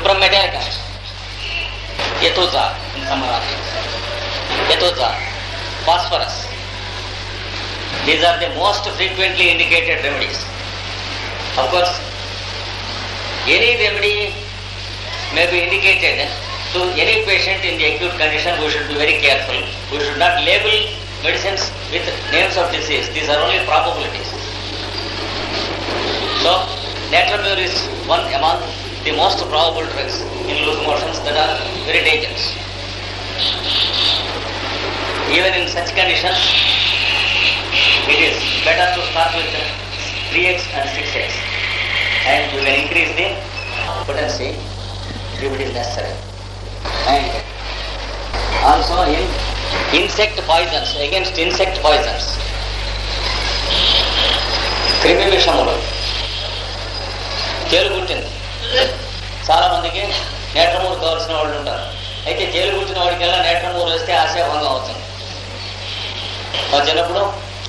Metallica, Ethoza in some articles, Ethoza, phosphorus. These are the most frequently indicated remedies. Of course, any remedy may be indicated to any patient in the acute condition. We should be very careful. We should not label medicines with names of disease. These are only probabilities. So, Natramur is one among the most probable drugs in loose motions that are very dangerous. Even in such conditions, it is better to start with 3x and 6x and you can increase the potency if it is necessary. And also in insect poisons, against insect poisons, క్రిమి విషములు తేలు కుట్టింది చాలా మందికి నేట్రమూరు కావాల్సిన వాళ్ళు ఉంటారు. అయితే తేలు కుట్టిన వాడికల్లా నేట్రమూరు వేస్తే ఆశాభంగం అవుతుంది. మా చిన్నప్పుడు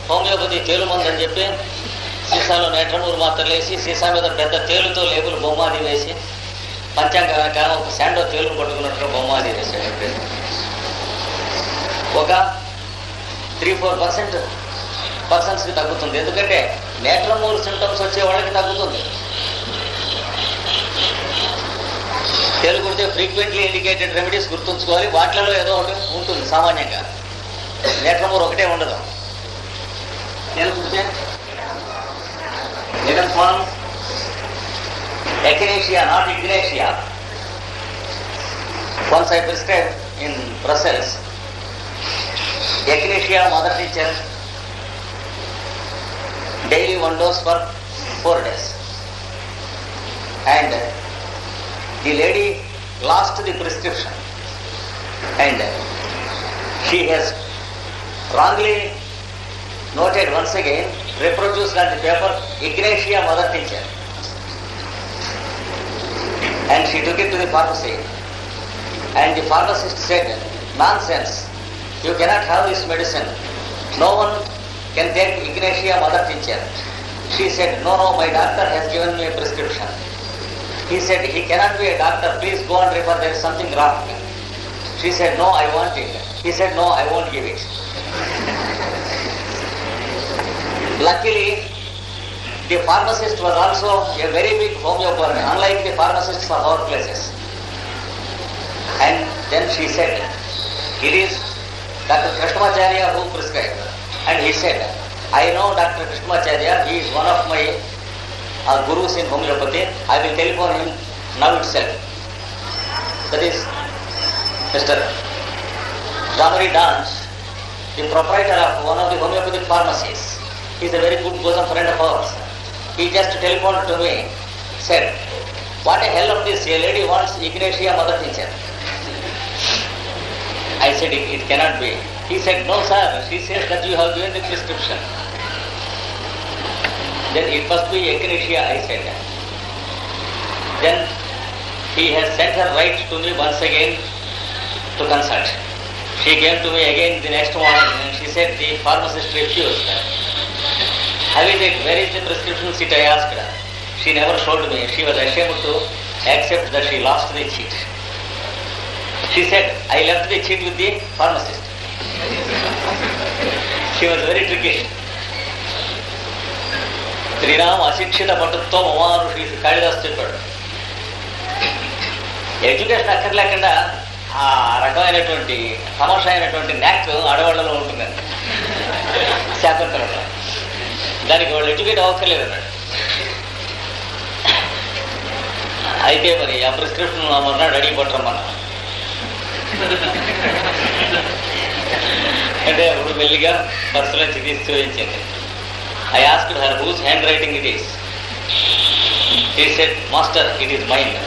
హోమియోపతి తేలు మందు అని చెప్పి సీసాలో నేట్రమూరు మాత్రలు వేసి సీసా మీద పెద్ద తేలుతో లేబుల్ బొమ్మాది వేసి పంచాంగ వెనక ఒక శాండో తేలు పట్టుకున్నట్టుగా బొమ్మాది వేసాడు ఒక త్రీ ఫోర్ పర్సెంట్ పర్సన్స్కి తగ్గుతుంది. ఎందుకంటే నేట్రమూరు సింటమ్స్ వచ్చే వాళ్ళకి తగ్గుతుంది. పేర్లు గుర్తే ఫ్రీక్వెంట్లీ ఇండికేటెడ్ రెమెడీస్ గుర్తుంచుకోవాలి. వాటిలో ఏదో ఒకటి ఉంటుంది సామాన్యంగా. నెట్ నెంబర్ ఒకటే ఉండదు. Daily one dose for four days and The lady lost the prescription. And she has wrongly noted once again, reproduced on the paper, Ignatia mother teacher. And she took it to the pharmacy. And the pharmacist said, nonsense, you cannot have this medicine. No one can take Ignatia mother teacher. She said, no, no, my doctor has given me a prescription. He said, he cannot be a doctor, please go and refer, there is something wrong. She said, no, I want it. He said, no, I won't give it. Luckily, the pharmacist was also a very big homeopath, unlike the pharmacists for our places. And then she said, it is Dr. Krishnamacharya who prescribed. And he said, I know Dr. Krishnamacharya, he is one of my uh, gurus in homeopathy. I will telephone him now itself. That is Mr. Damari Dance, the proprietor of one of the homeopathic pharmacies. He is a very good bosom friend of ours. He just telephoned to me, said, what a hell of this, a lady wants Ignatia mother teacher. I said, it, it cannot be. He said, no sir, she says that you have given the prescription. Then it must be Ignatia, I said. Then he has sent her right to me once again to consult. She came to me again the next morning and she said the pharmacist refused. How is it? Where is the prescription sheet? I asked her. She never showed me. She was ashamed to accept that she lost the cheat. She said, I left the cheat with the pharmacist. she was very tricky. Sriram అశిక్షిత పట్టుతో మమానుషి కాళిదాస్ చెప్పాడు. Education అక్కర్లేకుండా ఆ రకమైనటువంటి సమస్య అయినటువంటి నాక్ ఆడవాళ్ళలో ఉంటుందండి శాకుంతలంలో దానికి వాళ్ళు ఎడ్యుకేట్ అవ్వక్కర్లేదు అన్నాడు. అయితే మరి ఆ ప్రిస్క్రిప్షన్ మొన్నాడు అడిగి పట్టరమ్మన్నా. అంటే అప్పుడు మెల్లిగా బస్సులో తీసి చూపించింది I asked her, whose handwriting it is? She said, Master, it is mine.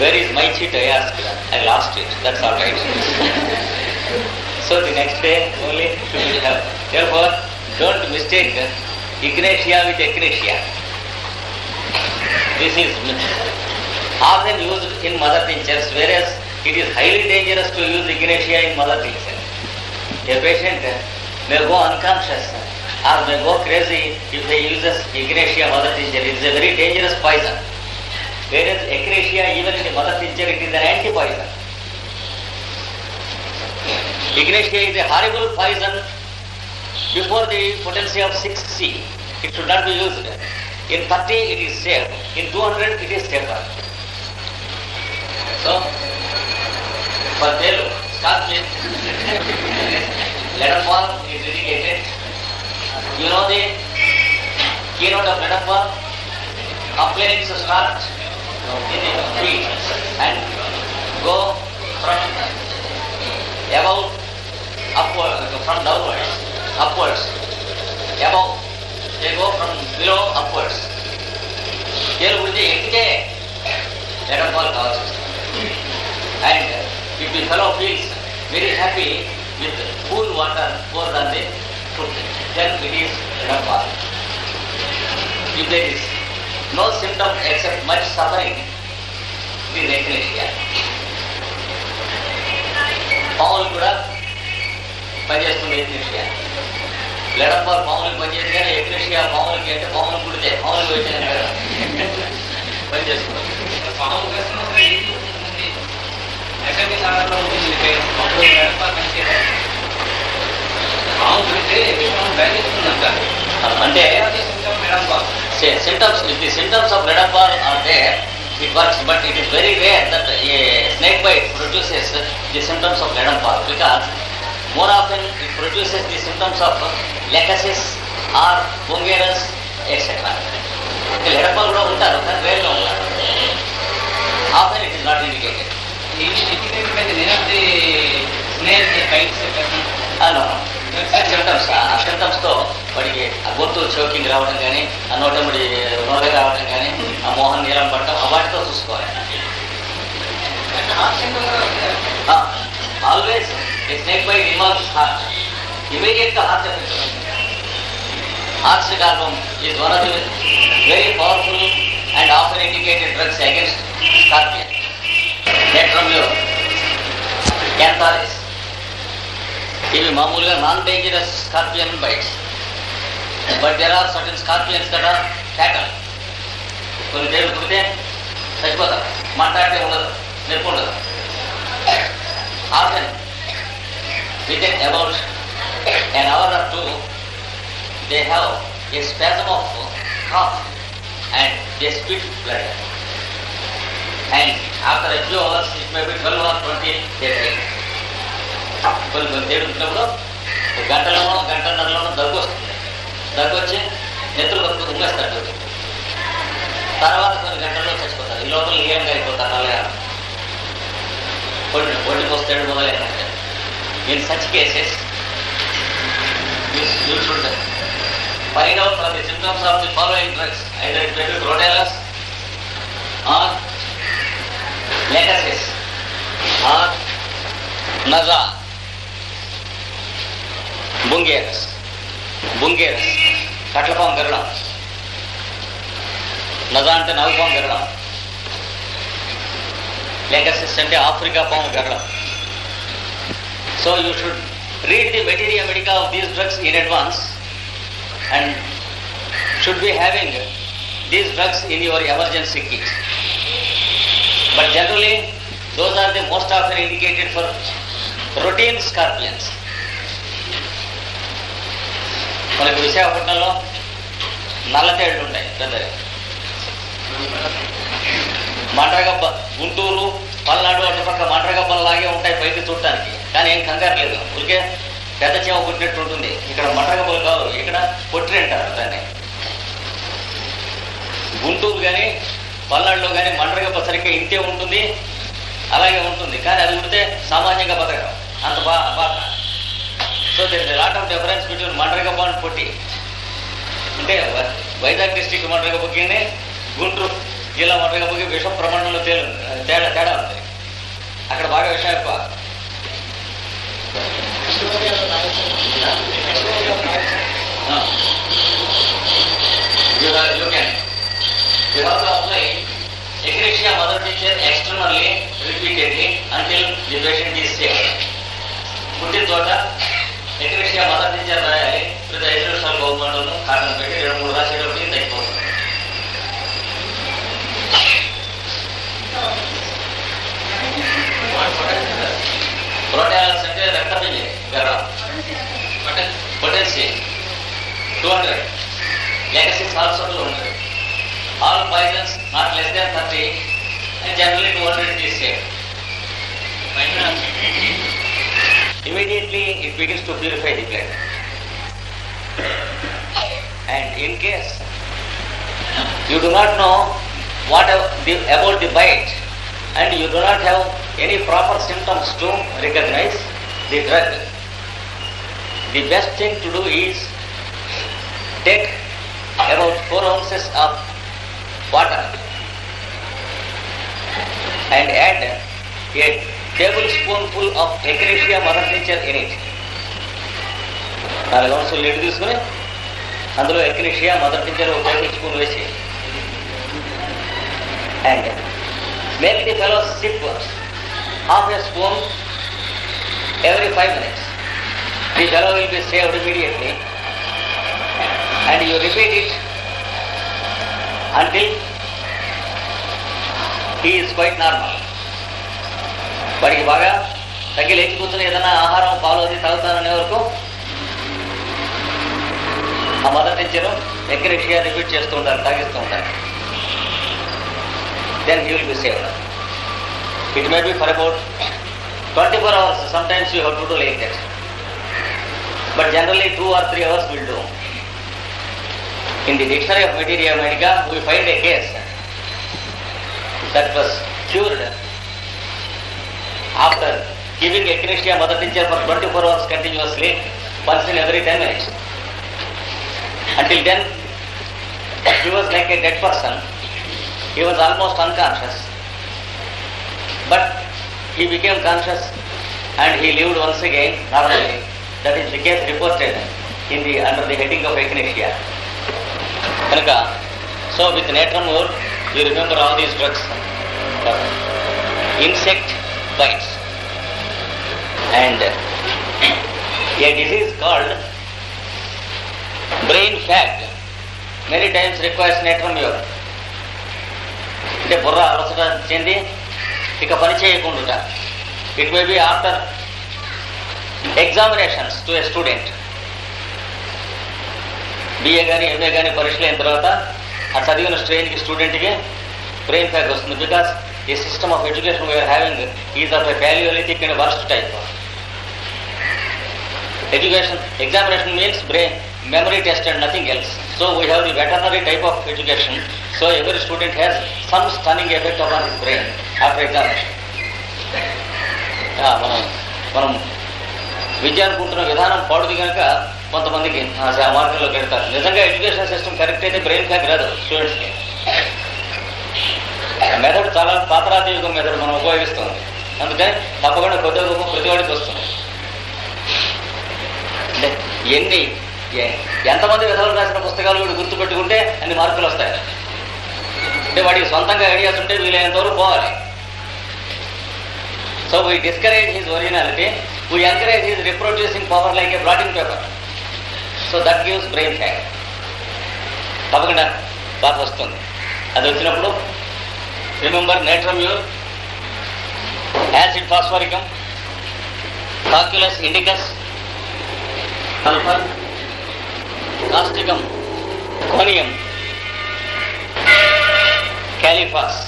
Where is my sheet? I asked her. I lost it. That's all right. so the next day only she will her. Therefore, don't mistake Ignatia with Ignatia. This is often used in mother tinctures, whereas it is highly dangerous to use Ignatia in mother tincture. A patient may go unconscious or may go crazy if he uses ignatia mother tincture. It is a very dangerous poison. Whereas echinacea, even in the mother tincture, it is an anti-poison. Echinacea is a horrible poison before the potency of 6C. It should not be used. In 30 it is safe. In 200 it is safer. So, for Telu, start please. Letter form is dedicated. You know the keynote of metaphor? Appearing to start in the and go from About upward, from downwards, upwards, About They go from below upwards. Here would be everyday metaphor causes. And if the fellow feels very happy with cool water more than the food. Then it is letter fall. If there is no symptom except much suffering, it is echinacea. పాములు కూడా పనిచేస్తుంది ఎక్నేషియా లెడర్ ball పాములకు పనిచేస్తుంది కానీ ఎక్నేషియా పాములకి అంటే పాములు కుడితే పాములకు వచ్చాను కదా పనిచేస్తుంది పాము అంటే symptoms, if the symptoms of ball are there, it works, but it is very rare that a snake bite produces the symptoms of ball because more often it produces the symptoms of lecasis or bungerus, etc. ball కూడా ఉంటారు కానీ రేర్గా ఉంటారు often it is not indicated ఇంటికి నేనంటే snake bytes symptoms ఆ సిమ్టమ్స్తో వాడికి ఆ గొంతు చౌకింగ్ రావడం కానీ ఆ నోటముడి నొరగ రావడం కానీ ఆ మోహన్ నీలం పడటం ఆ వాటితో చూసుకోవాలి. Always snake by remarks heart ఇమీడియట్గా heart effect heart carbon is one of the very powerful and offer indicated drugs against scorpion నెట్రమ్యో క్యాంథాలిస్ ఇవి మామూలుగా non dangerous scorpion bites but there are certain scorpions that are fatal కొన్ని తేలు కుడితే చచ్చిపోతారు. మాట్లాడితే ఉండదు నొప్పి ఉండదు. Often with in about an hour or two they have a spasm of cough and they spit blood. And after a few hours it may be 12 or 20 they die కొన్ని కొన్ని తేడు ఉంటున్నప్పుడు గంటలోనో గంటన్నరలోనో దగ్గు వస్తుంది. దగ్గు వచ్చి నెత్తులు కొనుక్కు ఉమ్మేస్తాడు తర్వాత కొన్ని గంటల్లో చచ్చిపోతారు. ఈ లోపల లీయంగా అయిపోతారు అలాగే ఒడ్డు ఒడ్డు పోస్తాడు మొదలైన in such cases you should find out from the symptoms of the following drugs. Either it or be proteolus or lecasis or naza bungerus bungerus కట్లపాం గరడం నజ అంటే నవపాం గరడం లెకసిస్ అంటే ఆఫ్రికా పాము గరడం so you should read the materia medica of these drugs in advance and should be having these drugs in your emergency kit. But generally, those are the most often indicated for routine scorpions. మనకి విశాఖపట్నంలో నల్లతేళ్ళు ఉంటాయి పెద్దగా మండ్రగబ్బ గుంటూరు పల్నాడు అటు పక్క మండ్రగబ్బలాగే ఉంటాయి పైకి చూడటానికి. కానీ ఏం కంగారు లేదు. ఊరికే పెద్ద చీమ పుట్టినట్టు ఉంటుంది. ఇక్కడ మండ్రగబ్బలు కాదు ఇక్కడ పొట్టిరి అంటారు దాన్ని. గుంటూరు కానీ పల్నాడులో కానీ మండ్రగబ్బ సరిగ్గా ఇంతే ఉంటుంది అలాగే ఉంటుంది. కానీ అది ఉడితే సామాన్యంగా బతకడం. అంత బా వాటర్ డిఫరెన్స్ బిట్వీన్ మండ్రగప అండ్ పొట్టి అంటే వైజాగ్ డిస్టిక్ మండ్రగపుకిని గుంటూరు జిల్లా మండ్రగపుకి విశ్వ ప్రమాణంలో తేలు తేడా తేడా ఉంది. అక్కడ బాగా విషయం ఎక్కువ. ఎక్స్టర్నల్లీ రిపీటెడ్లీ అంటే పుట్టిన తోట ಎಕರೆಗೆ ಮಸಾಜಿಂಜ ತಯಾರಿ ಪ್ರತಿ ಐದು ನಿಮಿಷ ಬಹುಮಾನವನ್ನು ಕಾಟನ್ ಬೇಡಿ ಎರಡು ಮೂರು ರಾಶಿಗಳ ಬಗ್ಗೆ ತೆಗೆದುಕೊಂಡು ಪ್ರೋಟೀನ್ ಸಂಖ್ಯೆ ರಕ್ತ ಬೆಲೆ ಗರ potency two hundred lachesis also two hundred all poisons not less than thirty generally two hundred is safe Immediately it begins to purify the blood. And in case you do not know what about the bite and you do not have any proper symptoms to recognize the drug, the best thing to do is take about 4 ounces of water and add a tablespoonful of echinacea mother nature in it. నాలుగు అంశాలు నీళ్ళు తీసుకుని అందులో echinacea mother tincture ఒక tablespoon వేసి and make the fellow sip half a spoon every five minutes. The fellow will be saved immediately and you repeat it until he is quite normal. వాడికి బాగా తగ్గి లేచి కూర్చుని ఏదైనా ఆహారం పాలు అది తాగుతాననే వరకు ఆ మదర్ టీచర్ ఎంకరేజ్గా రిపీట్ చేస్తూ ఉంటారు తాగిస్తూ ఉంటారు. Then he will be save it may be for about twenty four hours sometimes you have to do like that but generally two or three hours will do in the dictionary of materia medica we find a case that was cured after giving Echinacea mother teacher for 24 hours continuously, once in every 10 minutes. Until then, he was like a dead person. He was almost unconscious. But he became conscious and he lived once again normally. That is the case reported in the under the heading of Echinacea. Kanaka. So with natramur, you remember all these drugs. Uh, insect bites. And a disease called brain fag many times requires your అంటే బుర్ర అలసట చెంది ఇక పని చేయకుండా it may be after examinations to a student BA కానీ MA కానీ పరీక్షలు అయిన తర్వాత ఆ చదివిన స్ట్రెయిన్కి స్టూడెంట్కి బ్రెయిన్ ఫ్యాక్ వస్తుంది. బికాస్ ఈ system of education we are having is of a paleolithic and worst type education examination means brain memory test and nothing else so we have the veterinary type of education so every student has some stunning effect upon his brain after examination ఆ, మనం మనం విద్య అనుకుంటున్న విధానం పాడుది కనుక కొంతమందికి ఆ స- మార్గంలోకి వెళ్తారు నిజంగా ఎడ్యుకేషన్ సిస్టమ్ కరెక్ట్ అయితే బ్రెయిన్ ఫ్యాక్ రాదు స్టూడెంట్స్కి మెదడు చాలా పాతరాతి మెదడు మనం ఉపయోగిస్తుంది అందుకని తప్పకుండా కొద్ది గొప్ప ప్రతివాడికి వస్తుంది. అంటే ఎన్ని ఎంతమంది విధాలు రాసిన పుస్తకాలు వీడు గుర్తుపెట్టుకుంటే అన్ని మార్కులు వస్తాయి. అంటే వాడికి సొంతంగా ఐడియాస్ ఉంటే వీలైనంత వరకు పోవాలి. So we discourage his originality we encourage his reproducing power like a blotting paper so that gives brain fag తప్పకుండా బాగా వస్తుంది. అది వచ్చినప్పుడు remember natrum mur acid phosphoricum cocculus indicus sulphur causticum conium kali phos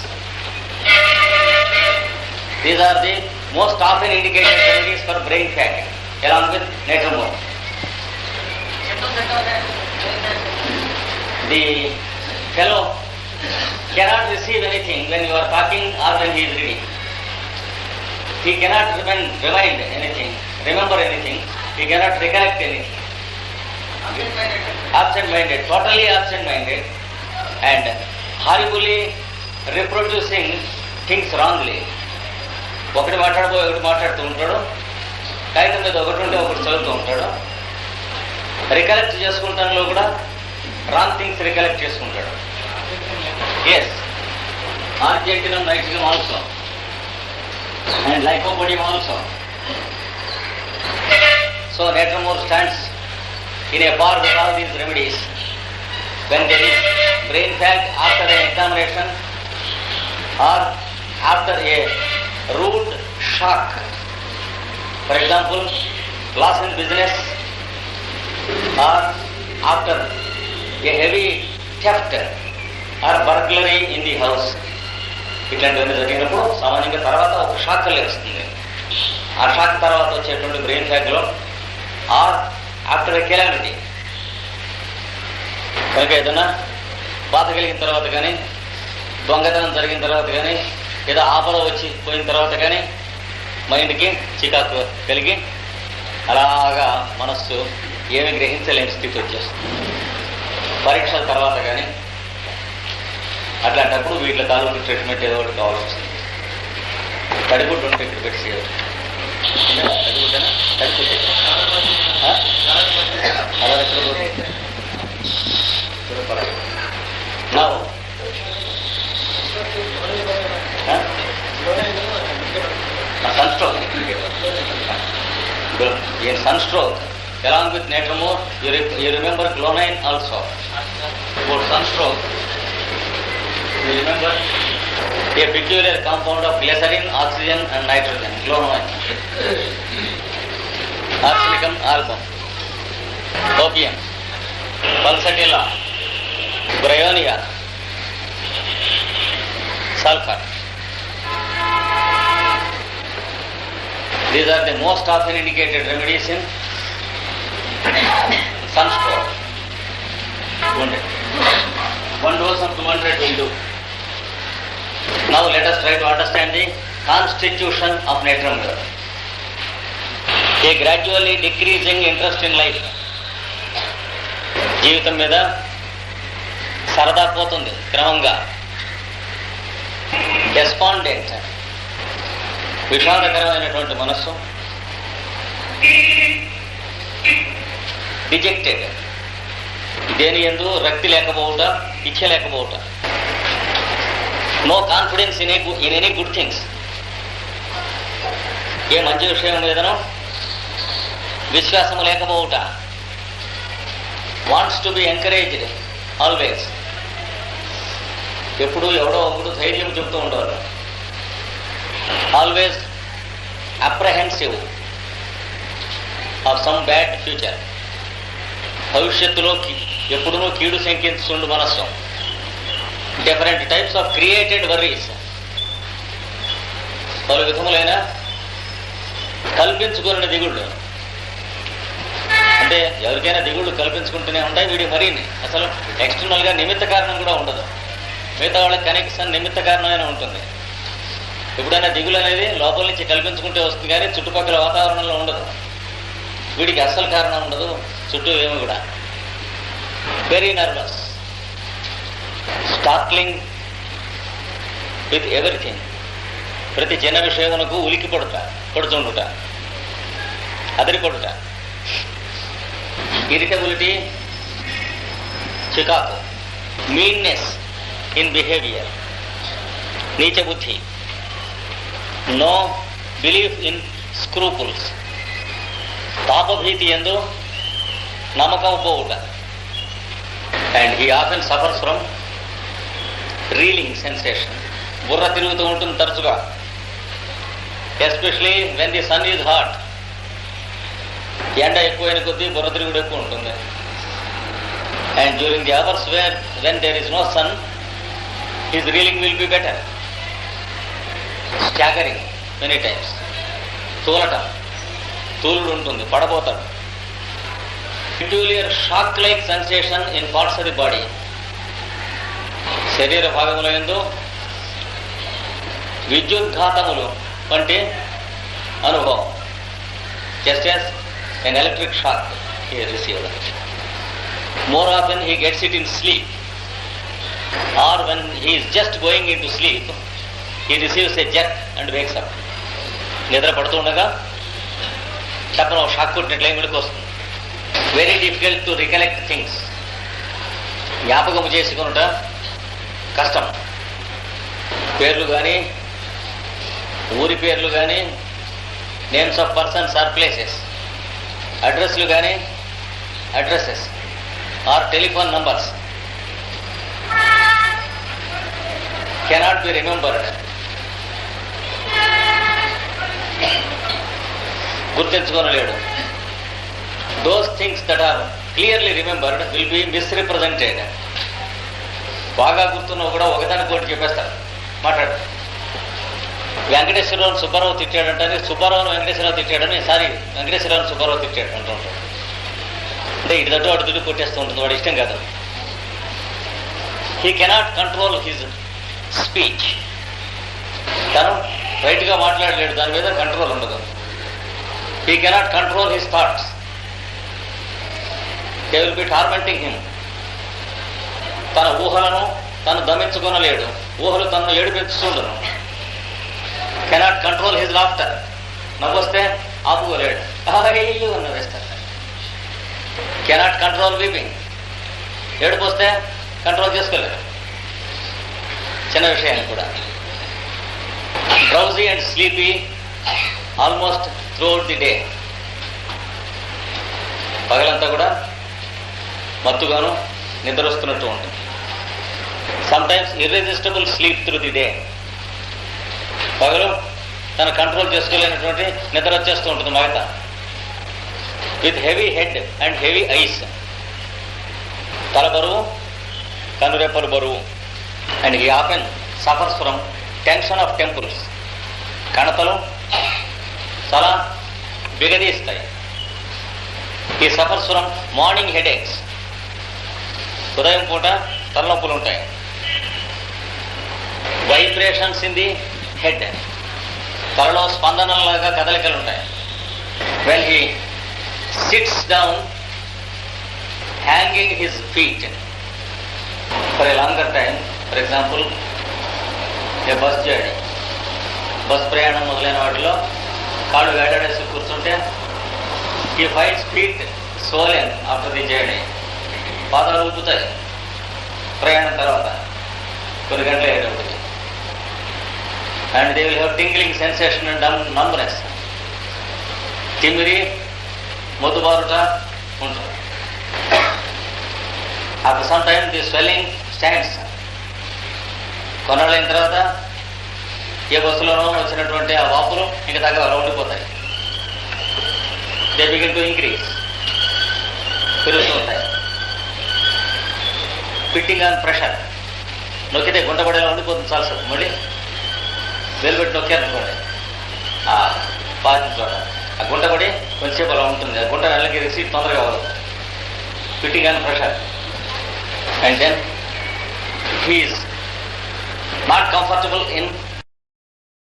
these are the most often indicated remedies for brain fag along with natromor. The fellow cannot receive anything when you are talking or when he is reading. He cannot remind, remind anything, remember anything. He cannot recollect anything. Absent-minded, totally absent-minded, and horribly reproducing things wrongly. ఒకటి మాట్లాడబోయి ఒకటి మాట్లాడుతూ ఉంటాడు కాగితం మీద ఒకటి ఉంటే ఒకటి చదువుతూ ఉంటాడు రికలెక్ట్ చేసుకుంటాలో కూడా రాంగ్ థింగ్స్ రికలెక్ట్ చేసుకుంటాడు yes argentum nitricum also and lycopodium also so natrum mur stands in a bar with all these remedies when there is brain fag after an examination or after a rude shock. For example, loss in business or after a heavy theft or burglary in the house. ఇట్లాంటివన్నీ జరిగినప్పుడు సామాన్యంగా తర్వాత ఒక shock వస్తుంది ఆ shock తర్వాత వచ్చేటువంటి brain ఫ్యాక్లో ఆర్ ఆఫ్టర్ కెలామిటీ కనుక ఏదైనా బాధ కలిగిన తర్వాత కానీ దొంగతనం జరిగిన తర్వాత కానీ ఏదో ఆపద వచ్చి పోయిన తర్వాత కానీ మైండ్కి చికాకు కలిగి అలాగా మనస్సు ఏమి గ్రహించలేని స్థితి వచ్చేస్తుంది. పరీక్షల తర్వాత కానీ అట్లాంటప్పుడు వీటిలో కాదు ట్రీట్మెంట్ ఏదో ఒకటి కావాల్సి వస్తుంది. తడిగుడ్డు ఉంటే ఇక్కడ పెట్టి తడిగుడ్డనా? తడిగుడ్డు. సన్ స్ట్రోక్ ఏం sun stroke along with natrum mur you remember glonoine also with natromore, you, re- you remember clonine also. For sunstroke, you remember a compound of glycerin, oxygen and nitrogen, clonine. Arsenicum album, opium, pulsatilla, bryonia, sulfur. These are the most often indicated remedies in sunstroke. One dose of 200 will do. Now let us try to understand the constitution of natrum mirror. A gradually decreasing interest in life. జీవితం మీద సరదా పోతుంది క్రమంగా డెస్పాండెంట్ విషాదకరమైనటువంటి మనస్సు dejected దేని ఎందు రక్తి లేకపోవుట ఇచ్చ లేకపోవుట no confidence in in any good things ఏ మంచి విషయం మీదనో విశ్వాసము లేకపోవుట. Wants to be encouraged always ఎప్పుడు ఎవడో ఒకడు ధైర్యం చెబుతూ ఉండేవారు always apprehensive of some bad future భవిష్యత్తులో కి- ఎప్పుడునూ కీడు శంకించుండు మనస్సు. Different types of created worries పలు విధములైన కల్పించుకున్న దిగుళ్ళు. అంటే ఎవరికైనా దిగుళ్ళు కల్పించుకుంటూనే ఉంటాయి వీడి మరీ అసలు ఎక్స్టర్నల్గా నిమిత్త కారణం కూడా ఉండదు. మిగతా వాళ్ళకి కనెక్షన్ నిమిత్త కారణమైనా ఉంటుంది. ఎప్పుడైనా దిగులు అనేది లోపల నుంచి కల్పించుకుంటే వస్తుంది కానీ చుట్టుపక్కల వాతావరణంలో ఉండదు. వీడికి అసలు కారణం ఉండదు చుట్టూ ఏమి కూడా. Very nervous startling with everything ప్రతి చిన్న విషయమునకు ఉలికి పడుట పడుతుండుట అదిరి పడుట ఇరిటబిలిటీ చికాకు మీన్నెస్ ఇన్ బిహేవియర్ నీచ బుద్ధి నో బిలీఫ్ ఇన్ స్క్రూపుల్స్ పాపభీతి ఎందు నమ్మకం పోవుట. And he often suffers from reeling sensation బుర్ర తిరుగుతూ ఉంటుంది తరచుగా. Especially when the sun is hot ఎండ ఎక్కువైన కొద్దీ బుర్ర తిరుగుడు ఎక్కువ ఉంటుంది. And during the hours where when there is no sun his reeling will be better staggering many times తూలటం. తూలుడు ఉంటుంది పడబోతాడు. Peculiar shock like sensation in parts of the body శరీర భాగముల ఎందు విద్యుద్ఘాతములు వంటి అనుభవం. Just as an electric shock he received more often he gets it in sleep or when he's just going in to sleep he receives a jerk and wakes up నిద్ర పడుతుండగా చక్కన shock కొట్టినట్లే మెలకు వస్తుంది? Very difficult to recollect things జ్ఞాపకం చేసుకునుట కష్టం. పేర్లు కానీ ఊరి పేర్లు కానీ names of persons or places అడ్రస్లు కానీ addresses or telephone numbers cannot be remembered గుర్తించుకోనలేడు. Those things that are clearly remembered will be misrepresented బాగా గుర్తున్నా కూడా ఒకదానికి ఒకటి చెప్పేస్తారు మాట్లాడు. వెంకటేశ్వరరావు సుబ్బారావు తిట్టాడంటే సుబ్బారావును వెంకటేశ్వరరావు తిట్టాడని సారీ వెంకటేశ్వరరావు సుబ్బారావు తిట్టాడు అంటూ ఉంటాడు అంటే ఇటు తట్టు అటు తిట్టు కొట్టేస్తూ ఉంటుంది వాడు ఇష్టం కాదు. He cannot control his speech తను రైట్గా మాట్లాడలేడు దాని మీద కంట్రోల్ ఉండదు. He cannot control his thoughts they will be tormenting him తన ఊహలను తను దమించుకొనలేడు ఊహలు తనను ఏడిపించుతుండను కెనాట్ కంట్రోల్ హిజ్ లాఫ్టర్ నవ్వొస్తే ఆపుకోలేడు. అయ్యో అన్న వేస్తారు కెనాట్ కంట్రోల్ వీపింగ్ ఏడుపు వస్తే కంట్రోల్ చేసుకోలేదు చిన్న విషయాన్ని కూడా. Drowsy and sleepy almost throughout the day పగలంతా కూడా మత్తుగాను నిద్ర వస్తున్నట్టు ఉంటుంది. Sometimes irresistible sleep through the day పగలు తను కంట్రోల్ చేసుకోలేనటువంటి నిద్ర వచ్చేస్తూ ఉంటుంది మగత. With heavy head and heavy eyes తల బరువు కనురెప్పలు బరువు. And he often suffers from tension of temples కణతలు చాలా బిగదీస్తాయి he suffers from morning headaches ఉదయం పూట తలనొప్పులు ఉంటాయి. Vibrations in the head. త్వరలో స్పందనలాగా కదలికలు ఉంటాయి well he sits down hanging his feet for a longer time for example a bus journey bus ప్రయాణం మొదలైన వాటిలో కాళ్ళు వేలాడేసి కూర్చుంటే ఈ five feet swollen after the journey పాదాలు ఊపుతాయి. ప్రయాణం తర్వాత కొన్ని గంటలు అయ్యేటప్పుడు and they will have tingling sensation and numbness తిమ్మిరి మొద్దుబారుట ఉంటుంది after some time the swelling stands కొన్నాళ్ళైన తర్వాత ఏ బస్సులోనో వచ్చినటువంటి ఆ వాపులు ఇంకా తగ్గ ఉండిపోతాయి. దే బిగిన్ టు ఇంక్రీజ్ పెరుగుతూ ఉంటాయి. ఫిట్టింగ్ ఆన్ ప్రెషర్ నొక్కితే గుంట ఉండిపోతుంది చాలు మళ్ళీ వేలు పెట్టి నొక్కారనుకోండి ఆ పాతి చోట ఆ గుంట పడి కొంచెంసేపు అలా ఉంటుంది. ఆ గుంట నెలకి రిసీట్ తొందరగా అవ్వదు. Fitting and pressure and then he's not comfortable in